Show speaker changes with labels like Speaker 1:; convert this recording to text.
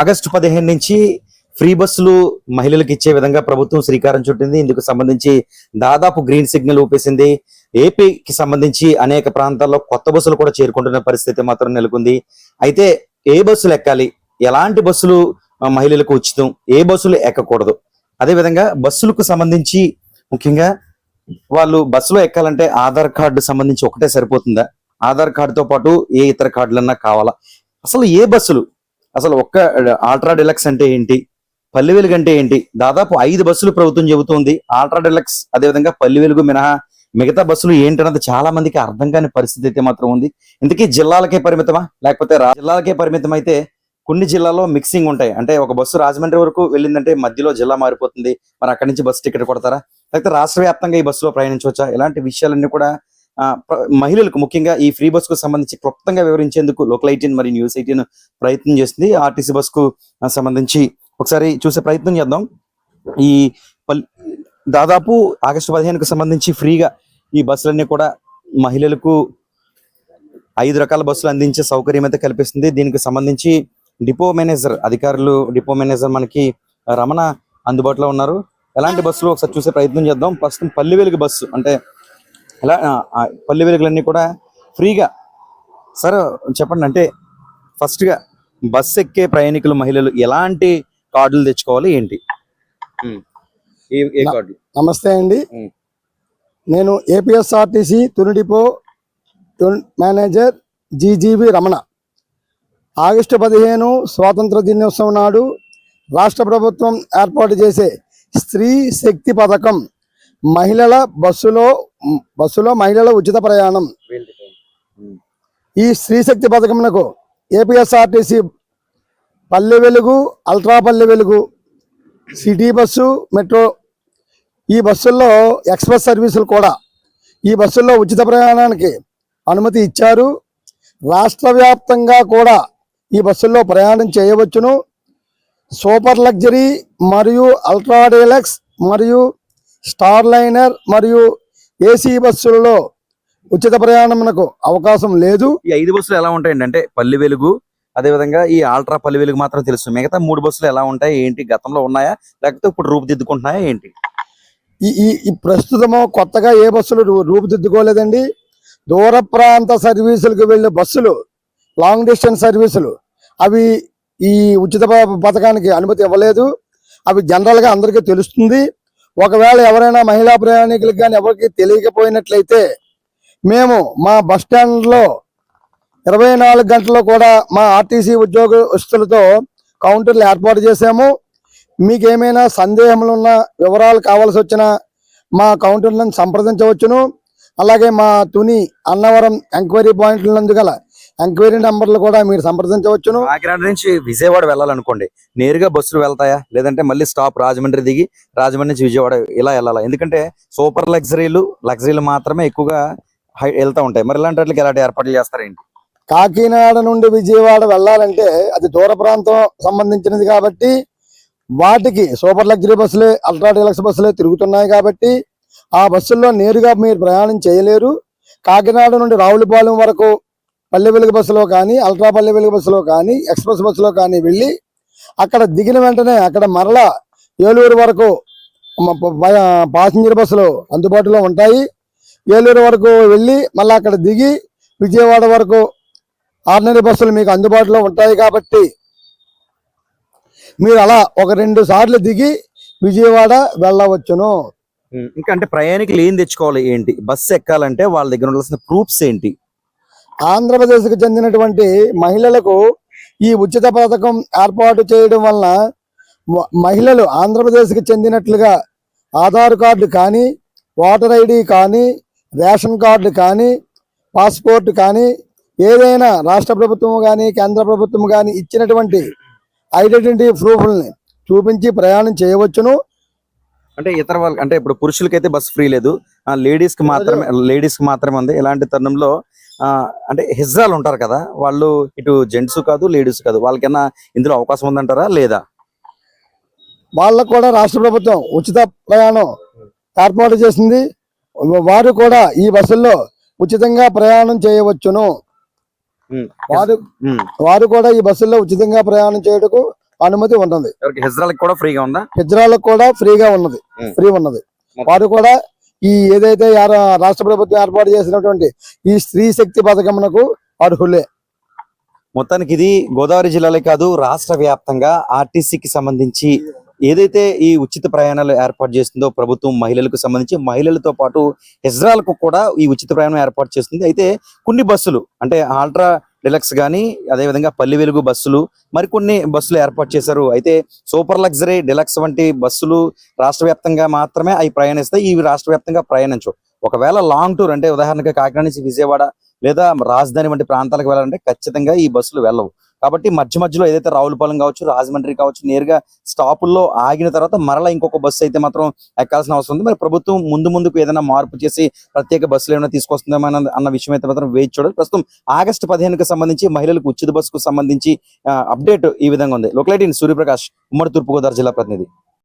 Speaker 1: August పదిహేను నుంచి free బస్సులు మహిళలకు ఇచ్చే విధంగా ప్రభుత్వం శ్రీకారం చుట్టింది. ఇందుకు సంబంధించి దాదాపు గ్రీన్ సిగ్నల్ ఊపేసింది. ఏపీకి సంబంధించి అనేక ప్రాంతాల్లో కొత్త బస్సులు కూడా చేరుకుంటున్న పరిస్థితి మాత్రం నెలకొంది. అయితే ఏ బస్సులు ఎక్కాలి? ఎలాంటి బస్సులు మహిళలకు ఉచితం? ఏ బస్సులు ఎక్కకూడదు? అదే విధంగా బస్సులకు సంబంధించి ముఖ్యంగా వాళ్ళు బస్సులో ఎక్కాలంటే ఆధార్ కార్డు సంబంధించి ఒకటే సరిపోతుందా? ఆధార్ కార్డుతో పాటు ఏ ఇతర కార్డులన్నా కావాలా? అసలు ఏ బస్సులు అసలు ఒక్క ఆల్ట్రా డిలక్స్ అంటే ఏంటి? పల్లె వెలుగు అంటే ఏంటి? దాదాపు ఐదు బస్సులు ప్రభుత్వం చెబుతుంది. ఆల్ట్రా డిలక్స్ అదేవిధంగా పల్లె వెలుగు మినహా మిగతా బస్సులు ఏంటన్నది చాలా మందికి అర్థం కాని పరిస్థితి అయితే మాత్రం ఉంది. ఇంతకీ జిల్లాలకే పరిమితమా? లేకపోతే జిల్లాలకే పరిమితం అయితే కొన్ని జిల్లాలో మిక్సింగ్ ఉంటాయి. అంటే ఒక బస్సు రాజమండ్రి వరకు వెళ్ళిందంటే మధ్యలో జిల్లా మారిపోతుంది. మరి అక్కడి నుంచి బస్సు టికెట్ కొడతారా? లేకపోతే రాష్ట్ర వ్యాప్తంగా ఈ బస్సులో ప్రయాణించవచ్చా? ఇలాంటి విషయాలన్నీ కూడా మహిళలకు ముఖ్యంగా ఈ ఫ్రీ బస్కు సంబంధించి క్లుప్తంగా వివరించేందుకు లోకల్ ఐటీన్ మరియు న్యూస్ ఐటీన్ ప్రయత్నం చేస్తుంది. ఆర్టీసీ బస్కు సంబంధించి ఒకసారి చూసే ప్రయత్నం చేద్దాం. ఈ దాదాపు ఆగస్టు పదిహేనుకు సంబంధించి ఫ్రీగా ఈ బస్సులన్నీ కూడా మహిళలకు ఐదు రకాల బస్సులు అందించే సౌకర్యం అయితే కల్పిస్తుంది. దీనికి సంబంధించి డిపో మేనేజర్ అధికారులు డిపో మేనేజర్ మనకి రమణ అందుబాటులో ఉన్నారు. ఎలాంటి బస్సులు ఒకసారి చూసే ప్రయత్నం చేద్దాం. ప్రస్తుతం పల్లి బస్సు అంటే ఎలా పల్లి వెలుగులన్నీ కూడా ఫ్రీగా. సార్ చెప్పండి అంటే ఫస్ట్గా బస్ ఎక్కే ప్రయాణికులు మహిళలు ఎలాంటి కార్డులు తెచ్చుకోవాలి ఏంటి. ఏ కార్డులు
Speaker 2: నమస్తే అండి. నేను APSRTC Tuni depot manager GGV Ramana. August పదిహేను స్వాతంత్ర దినోత్సవం నాడు రాష్ట్ర ప్రభుత్వం ఏర్పాటు చేసే స్త్రీ శక్తి పథకం మహిళల బస్సులో బస్సులో మహిళల ఉచిత ప్రయాణం. ఈ స్త్రీ శక్తి పథకమునకు APSRTC Palle Velugu ultra Palle Velugu city bus metro ఈ బస్సుల్లో ఎక్స్ప్రెస్ సర్వీసులు కూడా ఈ బస్సుల్లో ఉచిత ప్రయాణానికి అనుమతి ఇచ్చారు. రాష్ట్ర వ్యాప్తంగా కూడా ఈ బస్సుల్లో ప్రయాణం చేయవచ్చును. సూపర్ లగ్జరీ మరియు అల్ట్రా డీలక్స్ మరియు స్టార్ లైనర్ మరియు ఏసీ బస్సులలో ఉచిత ప్రయాణమునకు అవకాశం లేదు.
Speaker 1: ఈ ఐదు బస్సులు ఎలా ఉంటాయండి అంటే పల్లి వెలుగు అదే విధంగా ఈ ఆల్ట్రా పల్లి వెలుగు మాత్రం తెలుసు. మిగతా మూడు బస్సులు ఎలా ఉంటాయి ఏంటి గతంలో ఉన్నాయా లేకపోతే ఇప్పుడు రూపుదిద్దుకుంటున్నాయా ఏంటి?
Speaker 2: ఈ ఈ ప్రస్తుతము కొత్తగా ఏ బస్సులు రూపుదిద్దుకోలేదండి. దూర ప్రాంత సర్వీసులకు వెళ్ళే బస్సులు లాంగ్ డిస్టెన్స్ సర్వీసులు అవి ఈ ఉచిత పథకానికి అనుమతి ఇవ్వలేదు. అవి జనరల్గా అందరికీ తెలుస్తుంది. ఒకవేళ ఎవరైనా మహిళా ప్రయాణికులకు కానీ ఎవరికి తెలియకపోయినట్లయితే మేము మా బస్ స్టాండ్లో ఇరవై నాలుగు గంటల్లో కూడా మా ఆర్టీసీ ఉద్యోగస్తులతో కౌంటర్లు ఏర్పాటు చేశాము. మీకు ఏమైనా సందేహములు ఉన్నా వివరాలు కావాల్సి వచ్చినా మా కౌంటర్లను సంప్రదించవచ్చును. అలాగే మా తుని అన్నవరం ఎంక్వైరీ పాయింట్ల నందు గల ఎంక్వైరీ నంబర్లు కూడా మీరు సంప్రదించవచ్చును.
Speaker 1: కాకినాడ నుంచి విజయవాడ వెళ్ళాలనుకోండి. నేరుగా బస్సులు వెళ్తాయా? లేదంటే మళ్ళీ స్టాప్ రాజమండ్రి దిగి రాజమండ్రి నుంచి విజయవాడ ఇలా వెళ్ళాలా? ఎందుకంటే సూపర్ లగ్జరీలు లగ్జరీలు మాత్రమే ఎక్కువగా వెళ్తా ఉంటాయి. మరి ఇలాంటి వాటికి ఎలాంటి ఏర్పాట్లు చేస్తారేంటి
Speaker 2: కాకినాడ నుండి విజయవాడ వెళ్ళాలంటే అది దూర ప్రాంతం సంబంధించినది కాబట్టి వాటికి సూపర్ లగ్జరీ బస్సులే అల్ట్రా డీలక్స్ బస్సులే తిరుగుతున్నాయి కాబట్టి ఆ బస్సుల్లో నేరుగా మీరు ప్రయాణం చేయలేరు. కాకినాడ నుండి రావులపాలెం వరకు పల్లె వెలుగు బస్సులో కానీ అల్ట్రా పల్లె వెలుగు బస్సులో కానీ ఎక్స్ప్రెస్ బస్సులో కానీ వెళ్ళి అక్కడ దిగిన వెంటనే అక్కడ మరలా ఏలూరు వరకు పాసింజర్ బస్సులు అందుబాటులో ఉంటాయి. ఏలూరు వరకు వెళ్ళి మళ్ళీ అక్కడ దిగి విజయవాడ వరకు ఆర్డినరీ బస్సులు మీకు అందుబాటులో ఉంటాయి కాబట్టి మీరు అలా ఒక రెండు సార్లు దిగి విజయవాడ వెళ్ళవచ్చును.
Speaker 1: ఇంకా అంటే ప్రయాణికులు ఏం తెచ్చుకోవాలి ఏంటి? బస్సు ఎక్కాలంటే వాళ్ళ దగ్గర ఉండాల్సిన ప్రూఫ్స్ ఏంటి?
Speaker 2: ఆంధ్రప్రదేశ్కు చెందినటువంటి మహిళలకు ఈ ఉచిత పథకం ఏర్పాటు చేయడం వలన మహిళలు ఆంధ్రప్రదేశ్కి చెందినట్లుగా ఆధార్ కార్డు కానీ ఓటర్ ఐడి కానీ రేషన్ కార్డు కానీ పాస్పోర్ట్ కానీ ఏదైనా రాష్ట్ర ప్రభుత్వం కానీ కేంద్ర ప్రభుత్వం కానీ ఇచ్చినటువంటి ఐడెంటిటీ ప్రూఫ్లని చూపించి ప్రయాణం చేయవచ్చును.
Speaker 1: అంటే ఇతర వాళ్ళకి అంటే ఇప్పుడు పురుషులకైతే బస్ ఫ్రీ లేదు. ఆ లేడీస్కి మాత్రమే లేడీస్కి మాత్రమే ఉంది. ఇలాంటి తరుణంలో అంటే హిజ్రాలు ఉంటారు కదా వాళ్ళు ఇటు జెంట్స్ కాదు లేడీస్ కాదు వాళ్ళకైనా ఇందులో అవకాశం ఉందంటారా లేదా?
Speaker 2: వాళ్ళకు కూడా రాష్ట్ర ప్రభుత్వం ఉచిత ప్రయాణం ఏర్పాటు చేసింది. వారు కూడా ఈ బస్సుల్లో ఉచితంగా ప్రయాణం చేయవచ్చును. వారు. వారు కూడా ఈ బస్సుల్లో ఉచితంగా ప్రయాణం చేయటకు అనుమతి ఉంటుంది.
Speaker 1: ఎవరికి? హెజ్రాలకు కూడా ఫ్రీగా ఉందా?
Speaker 2: హిజ్రాలకు కూడా ఫ్రీగా ఉన్నది. ఫ్రీ ఉన్నది. వారు కూడా ఈ ఏదైతే రాష్ట్ర ప్రభుత్వం ఏర్పాటు చేసినటువంటి ఈ స్త్రీ శక్తి పథకమునకు అర్హులే.
Speaker 1: మొత్తానికి ఇది గోదావరి జిల్లాలే కాదు రాష్ట్ర వ్యాప్తంగా ఆర్టీసీకి సంబంధించి ఏదైతే ఈ ఉచిత ప్రయాణాలు ఏర్పాటు చేస్తుందో ప్రభుత్వం మహిళలకు సంబంధించి మహిళలతో పాటు హెజ్రాలకు కూడా ఈ ఉచిత ప్రయాణం ఏర్పాటు చేస్తుంది. అయితే కొన్ని బస్సులు అంటే ఆల్ట్రా డిలక్స్ కానీ అదేవిధంగా పల్లి వెలుగు బస్సులు మరికొన్ని బస్సులు ఏర్పాటు చేశారు. అయితే సూపర్ లగ్జరీ డిలక్స్ వంటి బస్సులు రాష్ట్ర వ్యాప్తంగా మాత్రమే అవి ప్రయాణిస్తాయి. ఇవి రాష్ట్ర వ్యాప్తంగా ప్రయాణించవు. ఒకవేళ లాంగ్ టూర్ అంటే ఉదాహరణకి కాకినాడ నుంచి విజయవాడ లేదా రాజధాని వంటి ప్రాంతాలకు వెళ్ళాలంటే ఖచ్చితంగా ఈ బస్సులు వెళ్ళవు. కాబట్టి మధ్య మధ్యలో ఏదైతే రావులపాలెం కావచ్చు రాజమండ్రి కావచ్చు నేరుగా స్టాపుల్లో ఆగిన తర్వాత మరలా ఇంకొక బస్సు అయితే మాత్రం ఎక్కాల్సిన అవసరం ఉంది. మరి ప్రభుత్వం ముందు ముందుకు ఏదైనా మార్పు చేసి ప్రత్యేక బస్సులు ఏమైనా తీసుకొస్తుందేమో అన్న- విషయం అయితే మాత్రం వేచి చూడాలి. ప్రస్తుతం ఆగస్టు పదిహేనుకు సంబంధించి మహిళలకు ఉచిత బస్సుకు సంబంధించి అప్డేట్ ఈ విధంగా ఉంది. లోకలైటీ సూర్యప్రకాష్ ఉమ్మడి తూర్పుగోదావరి జిల్లా ప్రతినిధి.